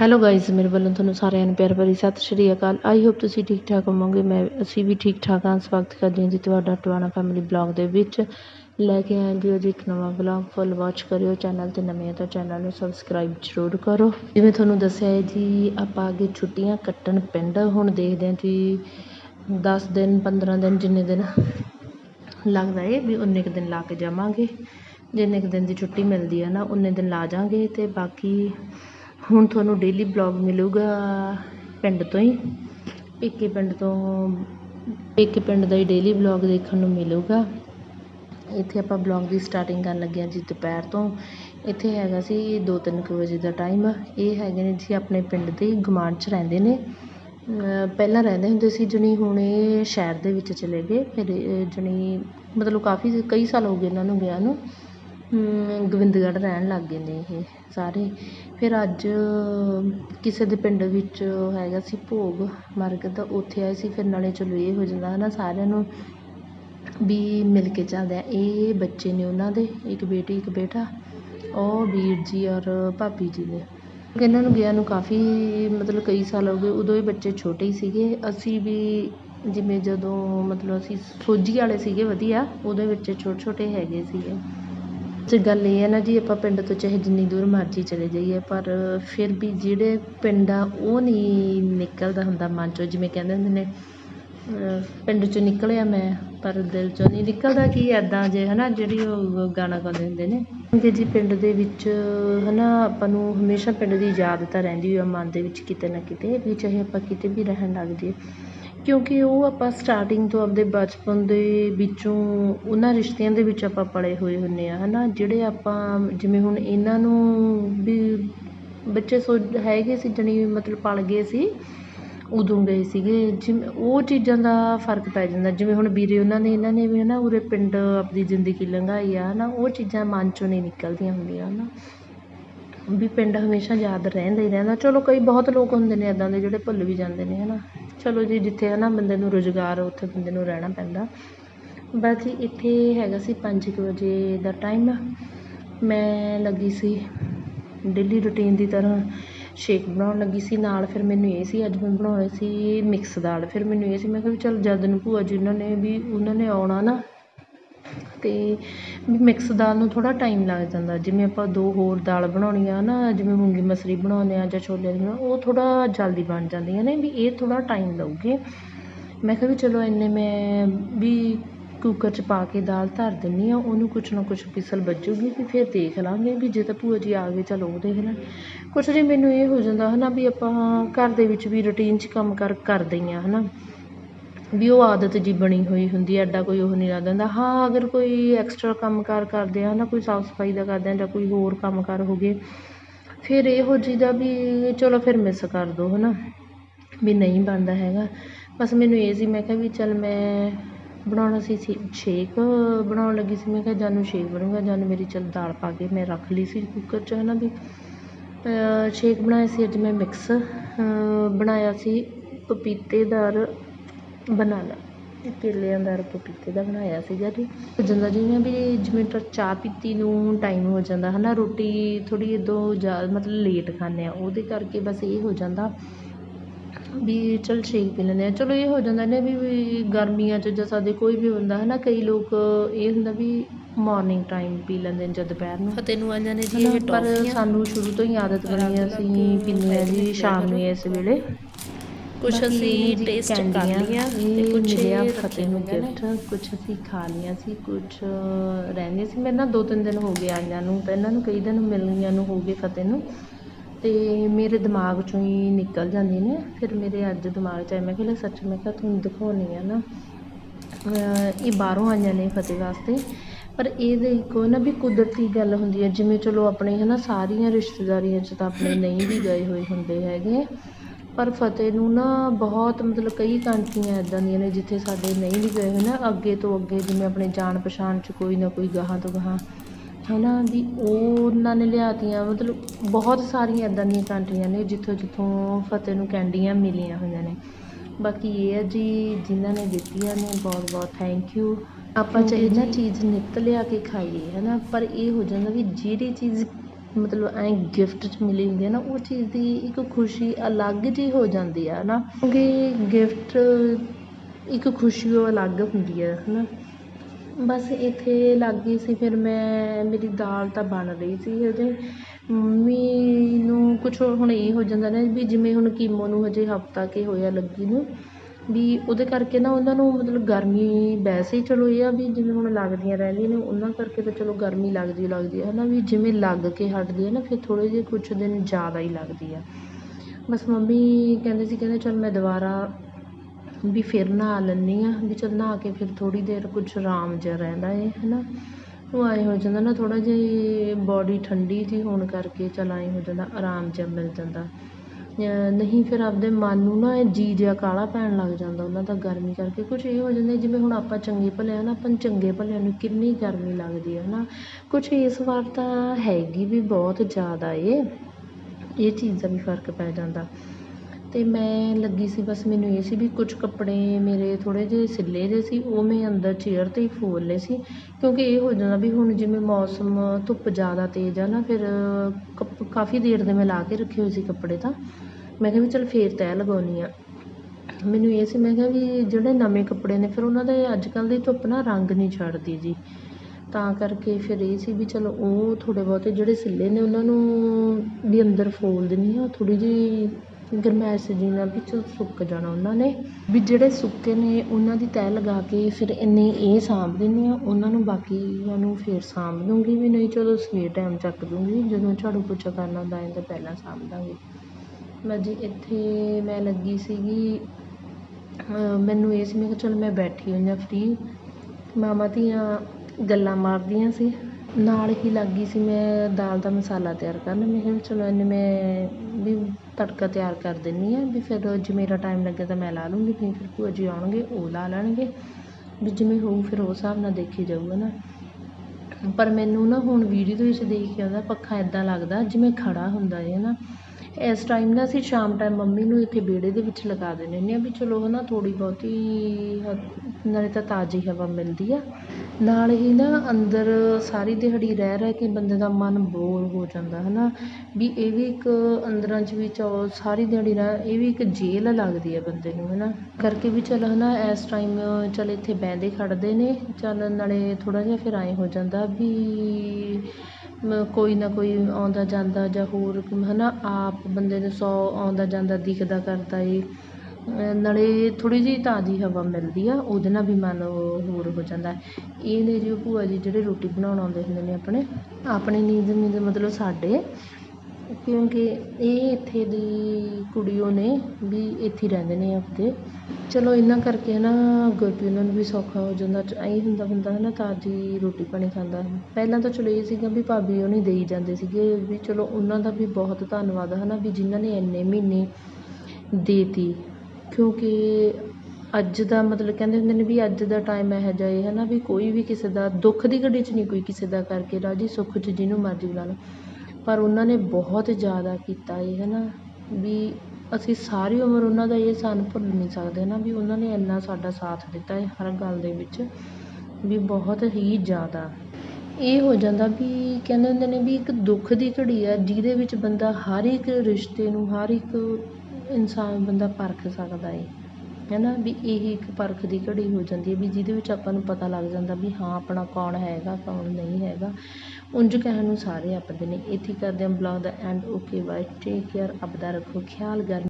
Hello guys ਮੇਰੇ ਵੱਲੋਂ ਤੁਹਾਨੂੰ ਸਾਰਿਆਂ ਨੂੰ ਪਿਆਰ ਭਰੀ ਸਤਿ ਸ਼੍ਰੀ ਅਕਾਲ। ਆਈ ਹੋਪ ਤੁਸੀਂ ਠੀਕ ਠਾਕ ਹੋਵੋਗੇ। ਮੈਂ, ਅਸੀਂ ਵੀ ਠੀਕ ਠਾਕ ਹਾਂ। ਸਵਾਗਤ ਕਰਦੇ ਹਾਂ ਜੀ ਤੁਹਾਡਾ ਟਵਾਣਾ ਫੈਮਿਲੀ ਬਲੌਗ ਦੇ ਵਿੱਚ। ਲੈ ਕੇ ਆਏ ਜੀ ਅੱਜ ਇੱਕ ਨਵਾਂ ਬਲੌਗ ਫੁੱਲ ਵਾਚ ਕਰਿਓ ਚੈਨਲ ਤੇ ਨਵੇਂ ਆ ਤਾਂ ਚੈਨਲ ਨੂੰ ਸਬਸਕ੍ਰਾਈਬ ਜ਼ਰੂਰ ਕਰੋ। ਜਿਵੇਂ ਤੁਹਾਨੂੰ ਦੱਸਿਆ ਹੈ ਜੀ, ਆਪਾਂ ਅੱਗੇ ਛੁੱਟੀਆਂ ਕੱਟਣ ਪਿੰਡ, ਹੁਣ ਦੇਖਦੇ ਹਾਂ ਜੀ 10 ਦਿਨ 15 ਦਿਨ, ਜਿੰਨੇ ਦਿਨ ਲੱਗਦਾ ਏ ਵੀ ਉਨੇ ਕੁ ਦਿਨ ਲਾ ਕੇ ਜਾਵਾਂਗੇ। ਜਿੰਨੇ ਕੁ ਦਿਨ ਦੀ ਛੁੱਟੀ ਮਿਲਦੀ ਹੈ ਨਾ, ਉਨੇ ਦਿਨ ਲਾ ਜਾਾਂਗੇ ਤੇ ਬਾਕੀ ਹੁਣ ਤੁਹਾਨੂੰ ਡੇਲੀ ਬਲੌਗ ਮਿਲੂਗਾ ਪਿੰਡ ਤੋਂ ਹੀ। ਪੇਕੇ ਪਿੰਡ ਤੋਂ, ਪੇਕੇ ਪਿੰਡ ਦਾ ਹੀ ਡੇਲੀ ਬਲੌਗ ਦੇਖਣ ਨੂੰ ਮਿਲੂਗਾ। ਇੱਥੇ ਆਪਾਂ ਬਲੌਗ ਦੀ ਸਟਾਰਟਿੰਗ ਕਰਨ ਲੱਗੇ ਹਾਂ ਜੀ ਦੁਪਹਿਰ ਤੋਂ। ਇੱਥੇ ਹੈਗਾ ਸੀ 2-3 ਕੁ ਵਜੇ ਦਾ ਟਾਈਮ ਇਹ ਹੈਗੇ ਨੇ ਜੀ ਆਪਣੇ ਪਿੰਡ ਦੇ ਗਮਾਂਡ 'ਚ ਰਹਿੰਦੇ ਨੇ। ਪਹਿਲਾਂ ਰਹਿੰਦੇ ਹੁੰਦੇ ਸੀ ਜਣੀ ਹੁਣ ਇਹ ਸ਼ਹਿਰ ਦੇ ਵਿੱਚ ਚਲੇ ਗਏ। ਫਿਰ ਇਹ ਜਣੀ ਮਤਲਬ ਕਾਫੀ ਕਈ ਸਾਲ ਹੋ ਗਏ ਇਹਨਾਂ ਨੂੰ ਗਿਆ ਨੂੰ। ਗੋਬਿੰਦਗੜ੍ਹ ਰਹਿਣ ਲੱਗ ਗਏ ਨੇ ਇਹ ਸਾਰੇ। ਫਿਰ ਅੱਜ ਕਿਸੇ ਦੇ ਪਿੰਡ ਵਿੱਚ ਹੈਗਾ ਸੀ ਭੋਗ ਮਰਗ ਦਾ ਉੱਥੇ ਆਏ ਸੀ, ਫਿਰ ਨਾਲੇ ਚਲੋ ਇਹ ਹੋ ਜਾਂਦਾ ਹੈ ਨਾ ਸਾਰਿਆਂ ਨੂੰ ਵੀ ਮਿਲ ਕੇ ਚੱਲਦੇ ਆ। ਇਹ ਬੱਚੇ ਨੇ ਉਹਨਾਂ ਦੇ, ਇੱਕ ਬੇਟੀ, ਇੱਕ ਬੇਟਾ, ਉਹ ਵੀਰ ਜੀ ਔਰ ਭਾਬੀ ਜੀ ਨੇ ਇਹਨਾਂ ਨੂੰ ਗਿਆ ਨੂੰ ਕਾਫੀ ਮਤਲਬ ਕਈ ਸਾਲ ਹੋ ਗਏ, ਉਦੋਂ ਇਹ ਬੱਚੇ ਛੋਟੇ ਹੀ ਸੀਗੇ। ਅਸੀਂ ਵੀ ਜਿਵੇਂ ਜਦੋਂ ਮਤਲਬ ਅਸੀਂ ਸੋਝੀ ਵਾਲੇ ਸੀਗੇ ਵਧੀਆ ਉਦੋਂ ਇਹ ਬੱਚੇ ਛੋਟੇ ਛੋਟੇ ਹੈਗੇ ਸੀਗੇ। ਤੇ ਗੱਲ ਇਹ ਹੈ ਨਾ ਜੀ, ਆਪਾਂ ਪਿੰਡ ਤੋਂ ਚਾਹੇ ਜਿੰਨੀ ਦੂਰ ਮਰਜ਼ੀ ਚਲੇ ਜਾਈਏ, ਪਰ ਫਿਰ ਵੀ ਜਿਹੜੇ ਪਿੰਡ ਆ, ਉਹ ਨਹੀਂ ਨਿਕਲਦਾ ਹੁੰਦਾ ਮਨ ਚੋਂ। ਜਿਵੇਂ ਕਹਿੰਦੇ ਹੁੰਦੇ ਨੇ ਪਿੰਡ ਚੋਂ ਨਿਕਲਿਆ ਮੈਂ, ਪਰ ਦਿਲ ਚੋਂ ਨਹੀਂ ਨਿਕਲਦਾ ਕਿ ਇੱਦਾਂ ਜੇ ਹੈ ਨਾ ਜਿਹੜੀ ਉਹ ਗਾਣਾ ਗਾਉਂਦੇ ਹੁੰਦੇ ਨੇ। ਕਿ ਜੀ ਪਿੰਡ ਦੇ ਵਿੱਚ ਹੈ ਨਾ ਆਪਾਂ ਨੂੰ ਹਮੇਸ਼ਾ ਪਿੰਡ ਦੀ ਯਾਦ ਤਾਂ ਰਹਿੰਦੀ ਹੋਈ ਆ, ਮਨ ਦੇ ਵਿੱਚ ਕਿਤੇ ਨਾ ਕਿਤੇ, ਵੀ ਚਾਹੇ ਆਪਾਂ ਕਿਤੇ ਵੀ ਰਹਿਣ ਲੱਗ ਜਾਈਏ। ਕਿਉਂਕਿ ਉਹ ਆਪਾਂ ਸਟਾਰਟਿੰਗ ਤੋਂ ਆਪਦੇ ਬਚਪਨ ਦੇ ਵਿੱਚੋਂ ਉਹਨਾਂ ਰਿਸ਼ਤਿਆਂ ਦੇ ਵਿੱਚ ਆਪਾਂ ਪਲੇ ਹੋਏ ਹੁੰਦੇ ਹਾਂ ਹੈ ਨਾ ਜਿਹੜੇ ਆਪਾਂ ਜਿਵੇਂ ਹੁਣ ਇਹਨਾਂ ਨੂੰ ਵੀ ਬੱਚੇ ਸੋ ਹੈਗੇ ਸੀ, ਜਾਣੀ ਮਤਲਬ ਪਲ ਗਏ ਸੀ, ਉਦੋਂ ਗਏ ਸੀਗੇ, ਜਿਵੇਂ ਉਹ ਚੀਜ਼ਾਂ ਦਾ ਫ਼ਰਕ ਪੈ ਜਾਂਦਾ। ਜਿਵੇਂ ਹੁਣ ਵੀਰੇ ਉਹਨਾਂ ਨੇ, ਇਹਨਾਂ ਨੇ ਵੀ ਹੈ ਨਾ ਉਰੇ ਪਿੰਡ ਆਪਣੀ ਜ਼ਿੰਦਗੀ ਲੰਘਾਈ ਆ ਹੈ ਨਾ ਉਹ ਚੀਜ਼ਾਂ ਮਨ ਚੋਂ ਨਹੀਂ ਨਿਕਲਦੀਆਂ ਹੁੰਦੀਆਂ ਹੈ ਨਾ ਵੀ ਪਿੰਡ ਹਮੇਸ਼ਾ ਯਾਦ ਰਹਿੰਦਾ ਹੀ ਰਹਿੰਦਾ। ਚਲੋ ਕਈ ਬਹੁਤ ਲੋਕ ਹੁੰਦੇ ਨੇ ਇੱਦਾਂ ਦੇ ਜਿਹੜੇ ਭੁੱਲ ਵੀ ਜਾਂਦੇ ਨੇ ਹੈ ਨਾ ਚਲੋ ਜੀ, ਜਿੱਥੇ ਹੈ ਨਾ ਬੰਦੇ ਨੂੰ ਰੁਜ਼ਗਾਰ, ਉੱਥੇ ਬੰਦੇ ਨੂੰ ਰਹਿਣਾ ਪੈਂਦਾ। ਬਸ ਜੀ ਇੱਥੇ ਹੈਗਾ ਸੀ ਪੰਜ ਕੁ ਵਜੇ ਦਾ ਟਾਈਮ ਮੈਂ ਲੱਗੀ ਸੀ ਡੇਲੀ ਰੂਟੀਨ ਦੀ ਤਰ੍ਹਾਂ ਸ਼ੇਕ ਬਣਾਉਣ ਲੱਗੀ ਸੀ ਨਾਲ, ਫਿਰ ਮੈਨੂੰ ਇਹ ਸੀ, ਅੱਜ ਮੈਂ ਬਣਾਉਣੀ ਸੀ ਮਿਕਸ ਦਾਲ। ਫਿਰ ਮੈਨੂੰ ਇਹ ਸੀ, ਮੈਂ ਕਿਹਾ ਵੀ ਚੱਲ ਜਦ ਨੂੰ ਭੂਆ ਜੀ ਉਹਨਾਂ ਨੇ ਵੀ, ਉਹਨਾਂ ਨੇ ਆਉਣਾ ਨਾ ਅਤੇ ਵੀ ਮਿਕਸ ਦਾਲ ਨੂੰ ਥੋੜ੍ਹਾ ਟਾਈਮ ਲੱਗ ਜਾਂਦਾ। ਜਿਵੇਂ ਆਪਾਂ ਦੋ ਹੋਰ ਦਾਲ ਬਣਾਉਣੀ ਆ ਨਾ, ਜਿਵੇਂ ਮੂੰਗੀ ਮਸਰੀ ਬਣਾਉਂਦੇ ਹਾਂ ਜਾਂ ਛੋਲੇ ਉਹ ਥੋੜ੍ਹਾ ਜਲਦੀ ਬਣ ਜਾਂਦੀਆਂ ਨੇ ਵੀ ਇਹ ਥੋੜ੍ਹਾ ਟਾਈਮ ਲਊਗੀ। ਮੈਂ ਕਿਹਾ ਵੀ ਚਲੋ ਇੰਨੇ ਮੈਂ ਵੀ ਕੁੱਕਰ 'ਚ ਪਾ ਕੇ ਦਾਲ ਧਰ ਦਿੰਦੀ ਹਾਂ ਉਹਨੂੰ ਕੁਛ ਨਾ ਕੁਛ ਵਿਸਲ ਵੱਜੂਗੀ ਵੀ ਫਿਰ ਦੇਖ ਲਵਾਂਗੇ ਵੀ ਜੇ ਤਾਂ ਭੂਆ ਜੀ ਆ ਗਏ, ਚਲੋ ਉਹ ਦੇਖ ਲੈਣ। ਕੁਛ ਜੇ ਮੈਨੂੰ ਇਹ ਹੋ ਜਾਂਦਾ ਹੈ ਨਾ ਵੀ ਆਪਾਂ ਘਰ ਦੇ ਵਿੱਚ ਵੀ ਰੂਟੀਨ 'ਚ ਕੰਮ ਕਰ, ਕਰਦੇ ਹੀ ਹਾਂ ਹੈ ਨਾ ਵੀ ਉਹ ਆਦਤ ਜਿਹੀ ਬਣੀ ਹੋਈ ਹੁੰਦੀ ਐਡਾ ਕੋਈ ਉਹ ਨਹੀਂ ਲੱਗਦਾ ਹੁੰਦਾ ਹਾਂ, ਅਗਰ ਕੋਈ ਐਕਸਟਰਾ ਕੰਮ ਕਾਰ ਕਰਦੇ ਆ ਹੈ ਨਾ ਕੋਈ ਸਾਫ਼ ਸਫ਼ਾਈ ਦਾ ਕਰਦੇ ਹਾਂ ਜਾਂ ਕੋਈ ਹੋਰ ਕੰਮ ਕਾਰ ਹੋ ਗਏ, ਫਿਰ ਇਹੋ ਜਿਹੀ ਦਾ ਵੀ ਚਲੋ ਫਿਰ ਮਿਸ ਕਰ ਦਿਓ ਹੈ ਨਾ ਵੀ ਨਹੀਂ ਬਣਦਾ ਹੈਗਾ। ਬਸ ਮੈਨੂੰ ਇਹ ਸੀ, ਮੈਂ ਕਿਹਾ ਵੀ ਚੱਲ ਮੈਂ ਬਣਾਉਣਾ ਸੀ ਸੀ ਸ਼ੇਕ ਬਣਾਉਣ ਲੱਗੀ ਸੀ। ਮੈਂ ਕਿਹਾ ਜਾਨੂੰ ਸ਼ੇਕ ਬਣੂਗਾ, ਜਾਨੂੰ ਮੇਰੀ ਚੱਲ ਦਾਲ ਪਾ ਕੇ ਮੈਂ ਰੱਖ ਲਈ ਸੀ ਕੁੱਕਰ 'ਚ ਹੈ ਨਾ ਵੀ ਸ਼ੇਕ ਬਣਾਇਆ ਸੀ ਅੱਜ ਮੈਂ ਮਿਕਸ ਬਣਾਇਆ ਸੀ ਪਪੀਤੇਦਾਰ ਬਨਾਨਾ ਕੇਲਿਆਂ ਦਾ ਔਰ ਪਪੀਤੇ ਦਾ ਬਣਾਇਆ ਸੀਗਾ ਜੀ। ਹੋ ਜਾਂਦਾ ਜਿਵੇਂ ਵੀ ਜਿਵੇਂ ਤਾਂ ਚਾਹ ਪੀਤੀ ਨੂੰ ਟਾਈਮ ਹੋ ਜਾਂਦਾ ਹੈ ਨਾ ਰੋਟੀ ਥੋੜ੍ਹੀ ਇਦੋਂ ਜ਼ਿਆਦਾ ਮਤਲਬ ਲੇਟ ਖਾਂਦੇ ਆ ਉਹਦੇ ਕਰਕੇ ਬਸ ਇਹ ਹੋ ਜਾਂਦਾ ਵੀ ਚਲ ਸ਼ੇਕ ਪੀ ਲੈਂਦੇ ਆ ਚਲੋ ਇਹ ਹੋ ਜਾਂਦਾ ਨੇ ਵੀ ਗਰਮੀਆਂ 'ਚ ਜਾਂ ਸਾਡੇ ਕੋਈ ਵੀ ਬੰਦਾ ਹੈ ਨਾ ਕਈ ਲੋਕ ਇਹ ਹੁੰਦਾ ਵੀ ਮਾਰਨਿੰਗ ਟਾਈਮ ਪੀ ਲੈਂਦੇ ਨੇ ਜਾਂ ਦੁਪਹਿਰ ਨੂੰ। ਫਤਿਹ ਨੂੰ ਆਈਆਂ ਨੇ ਜੀ ਇਹ ਪਰ ਸਾਨੂੰ ਸ਼ੁਰੂ ਤੋਂ ਹੀ ਆਦਤ ਬਣੀ ਹੈ ਅਸੀਂ ਪੀਂਦੇ ਹਾਂ ਜੀ ਸ਼ਾਮ ਨੂੰ ਇਸ ਵੇਲੇ। ਕੁਛ ਅਸੀਂ ਟੇਸਟ ਕਰ ਲਈਆਂ ਤੇ ਕੁਛ ਮਿਲਿਆ ਫਤਿਹ ਨੂੰ। ਗਿਫਟ ਕੁਛ ਅਸੀਂ ਖਾ ਲਈਆਂ ਸੀ ਕੁਛ ਰਹਿੰਦੀਆਂ ਸੀ। ਮੇਰੇ ਨਾਲ ਦੋ ਤਿੰਨ ਦਿਨ ਹੋ ਗਏ ਆਈਆਂ ਨੂੰ ਤਾਂ ਇਹਨਾਂ ਨੂੰ ਕਈ ਦਿਨ ਮਿਲਣੀਆਂ ਨੂੰ ਹੋ ਗਏ ਫਤਿਹ ਨੂੰ। ਤੇ ਮੇਰੇ ਦਿਮਾਗ 'ਚੋਂ ਹੀ ਨਿਕਲ ਜਾਂਦੀਆਂ ਨੇ। ਫਿਰ ਮੇਰੇ ਅੱਜ ਦਿਮਾਗ 'ਚ ਆਇਆ ਮੈਂ ਕਿਹਾ ਸੱਚ ਮੈਂ ਕਿਹਾ ਤੁਹਾਨੂੰ ਦਿਖਾਉਂਦੀ ਆ ਨਾ। ਇਹ ਬਾਹਰੋਂ ਆਈਆਂ ਨੇ ਫਤਿਹ ਵਾਸਤੇ। ਪਰ ਇਹਦੇ ਇੱਕੋ ਨਾ ਵੀ ਕੁਦਰਤੀ ਗੱਲ ਹੁੰਦੀ ਹੈ, ਜਿਵੇਂ ਚਲੋ ਆਪਣੇ ਹੈ ਨਾ ਸਾਰੀਆਂ ਰਿਸ਼ਤੇਦਾਰੀਆਂ 'ਚ ਤਾਂ ਆਪਣੇ ਨਹੀਂ ਵੀ ਗਏ ਹੋਏ ਹੁੰਦੇ ਹੈਗੇ। ਪਰ ਫਤਿਹ ਨੂੰ ਨਾ ਬਹੁਤ ਮਤਲਬ ਕਈ ਕੰਟਰੀਆਂ ਇੱਦਾਂ ਦੀਆਂ ਨੇ ਜਿੱਥੇ ਸਾਡੇ ਨਹੀਂ ਵੀ ਗਏ ਹੋਏ ਨਾ ਅੱਗੇ ਤੋਂ ਅੱਗੇ ਜਿਵੇਂ ਆਪਣੇ ਜਾਣ ਪਛਾਣ 'ਚ ਕੋਈ ਨਾ ਕੋਈ ਗਾਹਾਂ ਤੋਂ ਗਾਹਾਂ ਹੈ ਨਾ ਵੀ ਉਹ ਉਹਨਾਂ ਨੇ ਲਿਆਤੀਆਂ, ਮਤਲਬ ਬਹੁਤ ਸਾਰੀਆਂ ਇੱਦਾਂ ਦੀਆਂ ਕੰਟਰੀਆਂ ਨੇ ਜਿੱਥੋਂ ਜਿੱਥੋਂ ਫਤਿਹ ਨੂੰ ਕੈਂਡੀਆਂ ਮਿਲੀਆਂ ਹੋਈਆਂ ਨੇ। ਬਾਕੀ ਇਹ ਹੈ ਜੀ ਜਿਨ੍ਹਾਂ ਨੇ ਦਿੱਤੀਆਂ ਨੇ ਬਹੁਤ ਬਹੁਤ ਥੈਂਕ ਯੂ ਆਪਾਂ ਚਾਹੇ ਨਾ ਚੀਜ਼ ਨਿੱਤ ਲਿਆ ਕੇ ਖਾਈਏ ਹੈ ਨਾ ਪਰ ਇਹ ਹੋ ਜਾਂਦਾ ਵੀ ਜਿਹੜੀ ਚੀਜ਼ ਮਤਲਬ ਐਂ ਗਿਫਟ 'ਚ ਮਿਲੀ ਹੁੰਦੀ ਹੈ ਨਾ ਉਹ ਚੀਜ਼ ਦੀ ਇੱਕ ਖੁਸ਼ੀ ਅਲੱਗ ਜਿਹੀ ਹੋ ਜਾਂਦੀ ਆ ਨਾ ਕਿਉਂਕਿ ਗਿਫਟ ਇੱਕ ਖੁਸ਼ੀ ਉਹ ਅਲੱਗ ਹੁੰਦੀ ਹੈ ਹੈ ਨਾ ਬਸ ਇੱਥੇ ਲੱਗ ਗਈ ਸੀ ਫਿਰ ਮੈਂ ਮੇਰੀ ਦਾਲ ਤਾਂ ਬਣ ਰਹੀ ਸੀ ਹਜੇ। ਮੰਮੀ ਨੂੰ ਕੁਛ ਹੁਣ ਇਹ ਹੋ ਜਾਂਦਾ ਨਾ ਵੀ ਜਿਵੇਂ ਹੁਣ ਕੀਮੋ ਨੂੰ ਹਜੇ ਹਫਤਾ ਕੁ ਹੋਇਆ ਲੱਗੀ ਨੂੰ, ਵੀ ਉਹਦੇ ਕਰਕੇ ਨਾ ਉਹਨਾਂ ਨੂੰ ਮਤਲਬ ਗਰਮੀ ਵੈਸੇ ਹੀ ਚਲੋ ਇਹ ਆ ਵੀ ਜਿਵੇਂ ਹੁਣ ਲੱਗਦੀਆਂ ਰਹਿੰਦੀਆਂ ਨੇ, ਉਹਨਾਂ ਕਰਕੇ ਤਾਂ ਚਲੋ ਗਰਮੀ ਲੱਗਦੀ ਲੱਗਦੀ ਹੈ ਨਾ ਵੀ ਜਿਵੇਂ ਲੱਗ ਕੇ ਹਟਦੀ ਹੈ ਨਾ ਫਿਰ ਥੋੜ੍ਹੇ ਜਿਹੇ ਕੁਛ ਦਿਨ ਜ਼ਿਆਦਾ ਹੀ ਲੱਗਦੀ ਆ। ਬਸ ਮੰਮੀ ਕਹਿੰਦੇ ਸੀ, ਕਹਿੰਦੇ ਚਲ ਮੈਂ ਦੁਬਾਰਾ ਵੀ ਫਿਰ ਨਹਾ ਲੈਂਦੀ ਹਾਂ ਵੀ ਚੱਲ ਨਹਾ ਕੇ ਫਿਰ ਥੋੜ੍ਹੀ ਦੇਰ ਕੁਛ ਆਰਾਮ ਜਿਹਾ ਰਹਿੰਦਾ ਏ ਹੈ ਨਾ ਉਹ ਐਂ ਹੋ ਜਾਂਦਾ ਨਾ, ਥੋੜ੍ਹਾ ਜਿਹਾ ਬੋਡੀ ਠੰਡੀ ਜਿਹੀ ਹੋਣ ਕਰਕੇ ਚੱਲ ਐਂ ਹੋ ਜਾਂਦਾ, ਆਰਾਮ ਜਿਹਾ ਮਿਲ ਜਾਂਦਾ। ਨਹੀਂ ਫਿਰ ਆਪਦੇ ਮਨ ਨੂੰ ਨਾ ਇਹ ਜੀ ਜਿਹਾ ਕਾਹਲਾ ਪੈਣ ਲੱਗ ਜਾਂਦਾ, ਉਹਨਾਂ ਦਾ ਗਰਮੀ ਕਰਕੇ। ਕੁਛ ਇਹ ਹੋ ਜਾਂਦਾ, ਜਿਵੇਂ ਹੁਣ ਆਪਾਂ ਚੰਗੇ ਭਲੇ ਆ ਨਾ, ਆਪਾਂ ਨੂੰ ਚੰਗੇ ਭਲਿਆਂ ਨੂੰ ਕਿੰਨੀ ਗਰਮੀ ਲੱਗਦੀ ਹੈ ਹੈ ਨਾ ਕੁਛ ਇਸ ਵਾਰ ਤਾਂ ਹੈਗੀ ਵੀ ਬਹੁਤ ਜ਼ਿਆਦਾ ਏ ਇਹ ਚੀਜ਼ ਦਾ ਵੀ ਫ਼ਰਕ ਪੈ ਜਾਂਦਾ। ਅਤੇ ਮੈਂ ਲੱਗੀ ਸੀ ਬਸ ਮੈਨੂੰ ਇਹ ਸੀ ਵੀ ਕੁਛ ਕੱਪੜੇ ਮੇਰੇ ਥੋੜ੍ਹੇ ਜਿਹੇ ਸਿੱਲੇ ਜਿਹੇ ਸੀ, ਉਹ ਮੈਂ ਅੰਦਰ ਚੇਅਰ 'ਤੇ ਹੀ ਫੋਲ ਲਏ ਸੀ। ਕਿਉਂਕਿ ਇਹ ਹੋ ਜਾਂਦਾ ਵੀ ਹੁਣ ਜਿਵੇਂ ਮੌਸਮ, ਧੁੱਪ ਜ਼ਿਆਦਾ ਤੇਜ਼ ਆ ਨਾ, ਫਿਰ ਕੱਪ, ਕਾਫੀ ਦੇਰ ਦੇ ਮੈਂ ਲਾ ਕੇ ਰੱਖੇ ਹੋਏ ਸੀ ਕੱਪੜੇ ਤਾਂ। ਮੈਂ ਕਿਹਾ ਵੀ ਚੱਲ ਫਿਰ ਤੈਅ ਲਗਾਉਂਦੀ ਹਾਂ। ਮੈਨੂੰ ਇਹ ਸੀ, ਮੈਂ ਕਿਹਾ ਵੀ ਜਿਹੜੇ ਨਵੇਂ ਕੱਪੜੇ ਨੇ, ਫਿਰ ਉਹਨਾਂ ਦੇ ਅੱਜ ਕੱਲ੍ਹ ਦੀ ਧੁੱਪ ਨਾ ਰੰਗ ਨਹੀਂ ਛੱਡਦੀ ਜੀ। ਤਾਂ ਕਰਕੇ ਫਿਰ ਇਹ ਸੀ ਵੀ ਚਲੋ ਉਹ ਥੋੜ੍ਹੇ ਬਹੁਤੇ ਜਿਹੜੇ ਸਿੱਲੇ ਨੇ, ਉਹਨਾਂ ਨੂੰ ਵੀ ਅੰਦਰ ਫੋਲ ਦਿੰਦੀ ਹਾਂ ਥੋੜ੍ਹੀ ਜਿਹੀ ਗਰਮੈਸ਼ ਜੀ ਨਾਲ ਵੀ ਚਲ ਸੁੱਕ ਜਾਣਾ ਉਹਨਾਂ ਨੇ। ਵੀ ਜਿਹੜੇ ਸੁੱਕੇ ਨੇ, ਉਹਨਾਂ ਦੀ ਤਹਿ ਲਗਾ ਕੇ ਫਿਰ ਇੰਨੀ ਇਹ ਸਾਂਭ ਦਿੰਦੀ ਹਾਂ, ਉਹਨਾਂ ਨੂੰ ਬਾਕੀਆਂ ਨੂੰ ਫਿਰ ਸਾਂਭ ਦੂੰਗੀ ਵੀ, ਨਹੀਂ ਚਲੋ ਸਵੇਰ ਟਾਈਮ ਚੱਕ ਦੂੰਗੀ, ਜਦੋਂ ਝਾੜੂ ਪੋਚਾ ਕਰਨਾ ਹੁੰਦਾ ਹੈ ਤਾਂ ਪਹਿਲਾਂ ਸਾਂਭ ਦਾਂਗੀ। ਮੈਂ ਜੀ ਇੱਥੇ ਮੈਂ ਲੱਗੀ ਸੀਗੀ ਮੈਨੂੰ ਇਹ ਸੀ, ਮੈਂ ਕਿਹਾ ਚਲ ਮੈਂ ਬੈਠੀ ਹੋਈ ਹਾਂ ਫਰੀ ਮਾਵਾਂ ਧੀਆਂ ਗੱਲਾਂ ਮਾਰਦੀਆਂ ਸੀ। ਨਾਲ ਹੀ ਲੱਗ ਗਈ ਸੀ, ਮੈਂ ਦਾਲ ਦਾ ਮਸਾਲਾ ਤਿਆਰ ਕਰਨ। ਮੈਂ ਕਿਹਾ ਚਲੋ ਇੰਨੇ ਮੈਂ ਵੀ ਤੜਕਾ ਤਿਆਰ ਕਰ ਦਿੰਦੀ ਹਾਂ, ਵੀ ਫਿਰ ਜੇ ਮੇਰਾ ਟਾਈਮ ਲੱਗਿਆ ਤਾਂ ਮੈਂ ਲਾ ਲੂੰਗੀ, ਨਹੀਂ ਫਿਰ ਭੂਆ ਜੀ ਆਉਣਗੇ, ਉਹ ਲਾ ਲੈਣਗੇ। ਵੀ ਜਿਵੇਂ ਹੋਊ ਫਿਰ ਉਸ ਹਿਸਾਬ ਨਾਲ ਦੇਖੀ ਜਾਊਗਾ ਨਾ। ਪਰ ਮੈਨੂੰ ਨਾ ਹੁਣ ਵੀਡੀਓ ਦੇ ਵਿੱਚ ਦੇਖ ਕੇ ਉਹਦਾ ਪੱਖਾ ਇੱਦਾਂ ਲੱਗਦਾ, ਜਿਵੇਂ ਖੜ੍ਹਾ ਹੁੰਦਾ ਹੈ ਨਾ। ਇਸ ਟਾਈਮ ਨਾ ਅਸੀਂ ਸ਼ਾਮ ਟਾਈਮ ਮੰਮੀ ਨੂੰ ਇੱਥੇ ਵਿਹੜੇ ਦੇ ਵਿੱਚ ਲਗਾ ਦਿੰਦੇ ਹੁੰਦੇ ਹਾਂ ਵੀ ਚਲੋ ਹੈ ਨਾ ਥੋੜ੍ਹੀ ਬਹੁਤੀ ਨਾਲੇ ਤਾਂ ਤਾਜ਼ੀ ਹਵਾ ਮਿਲਦੀ ਆ। ਨਾਲ ਹੀ ਨਾ ਅੰਦਰ ਸਾਰੀ ਦਿਹਾੜੀ ਰਹਿ ਰਹਿ ਕੇ ਬੰਦੇ ਦਾ ਮਨ ਬੋਰ ਹੋ ਜਾਂਦਾ ਹੈ ਨਾ ਵੀ ਇਹ ਵੀ ਇੱਕ ਅੰਦਰਾਂ 'ਚ ਵੀ ਚੋ ਸਾਰੀ ਦਿਹਾੜੀ ਰਹਿ, ਇਹ ਵੀ ਇੱਕ ਜੇਲ੍ਹ ਲੱਗਦੀ ਹੈ ਬੰਦੇ ਨੂੰ ਹੈ ਨਾ ਕਰਕੇ ਵੀ ਚੱਲ ਹੈ ਨਾ ਇਸ ਟਾਈਮ ਚੱਲ ਇੱਥੇ ਬਹਿੰਦੇ ਖੜ੍ਹਦੇ ਨੇ, ਚੱਲ ਨਾਲੇ ਥੋੜ੍ਹਾ ਜਿਹਾ ਫਿਰ ਐਂ ਹੋ ਜਾਂਦਾ ਵੀ ਕੋਈ ਨਾ ਕੋਈ ਆਉਂਦਾ ਜਾਂਦਾ ਜਾਂ ਹੋਰ ਹੈ ਨਾ ਆਪ ਬੰਦੇ ਨੂੰ ਸੌ ਆਉਂਦਾ ਜਾਂਦਾ, ਦਿਖਦਾ, ਕਰਦਾ ਏ। ਨਾਲੇ ਥੋੜ੍ਹੀ ਜਿਹੀ ਤਾਜ਼ੀ ਹਵਾ ਮਿਲਦੀ ਆ, ਉਹਦੇ ਨਾਲ ਵੀ ਮਨ ਹੋਰ ਹੋ ਜਾਂਦਾ। ਇਹ ਨੇ ਜੀ ਉਹ ਭੂਆ ਜੀ ਜਿਹੜੇ ਰੋਟੀ ਬਣਾਉਣ ਆਉਂਦੇ ਹੁੰਦੇ ਨੇ ਆਪਣੇ ਆਪਣੇ ਨੀਂਦ ਨੀਂਦ ਮਤਲਬ ਸਾਡੇ ਕਿਉਂਕਿ ਇਹ ਇੱਥੇ ਦੀ ਕੁੜੀ ਉਹ ਨੇ ਵੀ ਇੱਥੇ ਰਹਿੰਦੇ ਨੇ ਆਪਦੇ। ਚਲੋ ਇਹਨਾਂ ਕਰਕੇ ਹੈ ਨਾ ਗੁਰਪ੍ਰੀਤ ਨੂੰ ਵੀ ਸੌਖਾ ਹੋ ਜਾਂਦਾ ਐਂ ਹੁੰਦਾ ਬੰਦਾ ਹੈ ਨਾ ਤਾਜ਼ੀ ਰੋਟੀ ਪਾਣੀ ਖਾਂਦਾ। ਪਹਿਲਾਂ ਤਾਂ ਚਲੋ ਇਹ ਸੀਗਾ ਵੀ ਭਾਬੀ ਉਹ ਨਹੀਂ ਦੇਈ ਜਾਂਦੇ ਸੀਗੇ ਵੀ ਚਲੋ ਉਹਨਾਂ ਦਾ ਵੀ ਬਹੁਤ ਧੰਨਵਾਦ ਹੈ ਨਾ ਵੀ ਜਿਨ੍ਹਾਂ ਨੇ ਇੰਨੇ ਮਹੀਨੇ ਦੇਤੀ। ਕਿਉਂਕਿ ਅੱਜ ਦਾ ਮਤਲਬ ਕਹਿੰਦੇ ਹੁੰਦੇ ਨੇ ਵੀ ਅੱਜ ਦਾ ਟਾਈਮ ਇਹੋ ਜਿਹਾ ਹੈ ਨਾ ਵੀ ਕੋਈ ਵੀ ਕਿਸੇ ਦਾ ਦੁੱਖ ਦੀ ਘੜੀ 'ਚ ਨਹੀਂ ਕੋਈ ਕਿਸੇ ਦਾ ਕਰਕੇ ਰਾਜੀ, ਸੁੱਖ 'ਚ ਜਿਹਨੂੰ ਮਰਜ਼ੀ ਬੁਲਾ ਲਓ। ਪਰ ਉਹਨਾਂ ਨੇ ਬਹੁਤ ਜ਼ਿਆਦਾ ਕੀਤਾ ਇਹ ਹੈ ਨਾ ਵੀ ਅਸੀਂ ਸਾਰੀ ਉਮਰ ਉਹਨਾਂ ਦਾ ਇਹ ਸਾਨੂੰ ਭੁੱਲ ਨਹੀਂ ਸਕਦੇ ਨਾ ਵੀ ਉਹਨਾਂ ਨੇ ਇੰਨਾ ਸਾਡਾ ਸਾਥ ਦਿੱਤਾ ਹੈ ਹਰ ਗੱਲ ਦੇ ਵਿੱਚ ਵੀ ਬਹੁਤ ਹੀ ਜ਼ਿਆਦਾ। ਇਹ ਹੋ ਜਾਂਦਾ ਵੀ ਕਹਿੰਦੇ ਹੁੰਦੇ ਨੇ ਵੀ ਇੱਕ ਦੁੱਖ ਦੀ ਘੜੀ ਆ ਜਿਹਦੇ ਵਿੱਚ ਬੰਦਾ ਹਰ ਇੱਕ ਰਿਸ਼ਤੇ ਨੂੰ ਹਰ ਇੱਕ ਇਨਸਾਨ ਬੰਦਾ ਪਰਖ ਸਕਦਾ ਹੈ ਹੈ ਨਾ ਵੀ ਇਹ ਇੱਕ ਪਰਖ ਦੀ ਘੜੀ ਹੋ ਜਾਂਦੀ ਹੈ ਵੀ ਜਿਹਦੇ ਵਿੱਚ ਆਪਾਂ ਨੂੰ ਪਤਾ ਲੱਗ ਜਾਂਦਾ ਵੀ ਹਾਂ ਆਪਣਾ ਕੌਣ ਹੈਗਾ, ਕੌਣ ਨਹੀਂ ਹੈਗਾ। ਉਂਝ ਕਹਿਣ ਨੂੰ ਸਾਰੇ ਆਪਦੇ ਨੇ। ਇੱਥੇ ਕਰਦੇ ਹਾਂ ਬਲੌਗ ਦਾ end okay bye take care ਆਪਦਾ ਰੱਖੋ। ਖਿਆਲ ਗਰਮੀ